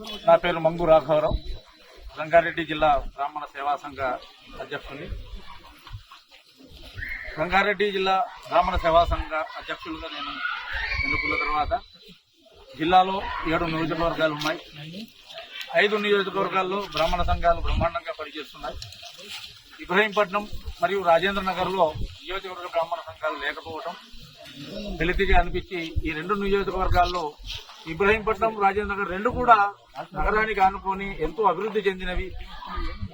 నా పేరు మంగు రాఘవరావు. రంగారెడ్డి జిల్లా బ్రాహ్మణ సేవా సంఘ అధ్యక్షుని. రంగారెడ్డి జిల్లా బ్రాహ్మణ సేవా సంఘ అధ్యక్షులుగా నేను ఎన్నుకున్న తర్వాత జిల్లాలో ఏడు నియోజకవర్గాలు ఉన్నాయి. ఐదు నియోజకవర్గాల్లో బ్రాహ్మణ సంఘాలు బ్రహ్మాండంగా పనిచేస్తున్నాయి. ఇబ్రహీంపట్నం మరియు రాజేంద్ర నగర్లో నియోజకవర్గ బ్రాహ్మణ సంఘాలు లేకపోవడం వెలితిగా అనిపించి ఈ రెండు నియోజకవర్గాల్లో ఇబ్రహీంపట్నం రాజేంద్ర నగర్ రెండు కూడా నగరానికి ఆనుకొని ఎంతో అభివృద్ధి చెందినవి.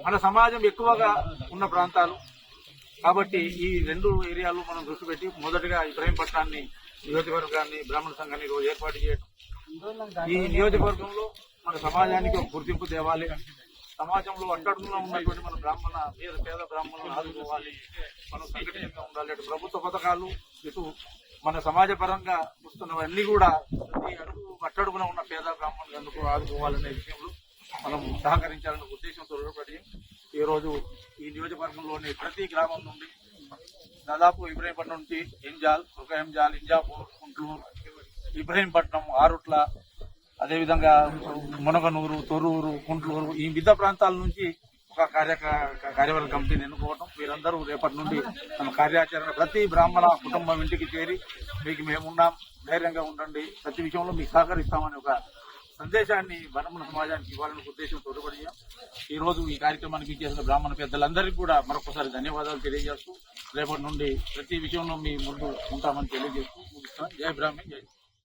మన సమాజం ఎక్కువగా ఉన్న ప్రాంతాలు. కాబట్టి ఈ రెండు ఏరియాలు మనం దృష్టి పెట్టి మొదటగా ఇబ్రహీంపట్నాన్ని నియోజకవర్గాన్ని బ్రాహ్మణ సంఘాన్ని ఈరోజు ఏర్పాటు చేయడం ఈ నియోజకవర్గంలో మన సమాజానికి ఒక గుర్తింపు తేవాలి. సమాజంలో అట్టడుగున ఉన్నటువంటి మన బ్రాహ్మణ పేద పేద బ్రాహ్మణులను ఆదుకోవాలి. మనం సంఘటితంగా ఉండాలి. అటు ప్రభుత్వ పథకాలు ఇటు మన సమాజ పరంగా వస్తున్నవన్నీ కూడా ప్రతి కట్టడుగున ఉన్న పేద బ్రాహ్మణులు ఎందుకు ఆదుకోవాలనే విషయంలో మనం సహకరించాలనే ఉద్దేశంతో రుణపడి ఈ రోజు ఈ నియోజకవర్గంలోని ప్రతి గ్రామం నుండి దాదాపు ఇబ్రహీంపట్నం నుంచి ఎంజాల్ ఒక ఇంజాపూర్ గుంటూరు ఇబ్రహీంపట్నం ఆరుట్ల అదేవిధంగా మునగనూరు తొర్రూరు కుంట్లూరు ఈ వివిధ ప్రాంతాల నుంచి ఒక కార్య కార్యవర్గ కమిటీని ఎన్నుకోవటం వీరందరూ రేపటి నుండి తమ కార్యాచరణ ప్రతి బ్రాహ్మణ కుటుంబం ఇంటికి చేరి మీకు మేమున్నాం. ధైర్యంగా ఉండండి. ప్రతి విషయంలో మీకు సహకరిస్తామని ఒక సందేశాన్ని బ్రాహ్మణ సమాజానికి ఇవ్వాలనే ఉద్దేశం తోడుపడి ఈ రోజు ఈ కార్యక్రమానికి చేసిన బ్రాహ్మణ పెద్దలందరికీ కూడా మరొకసారి ధన్యవాదాలు తెలియజేస్తూ రేపటి నుండి ప్రతి విషయంలో మీ ముందు ఉంటామని తెలియజేస్తూ జయ జై బ్రాహ్మణ్ జై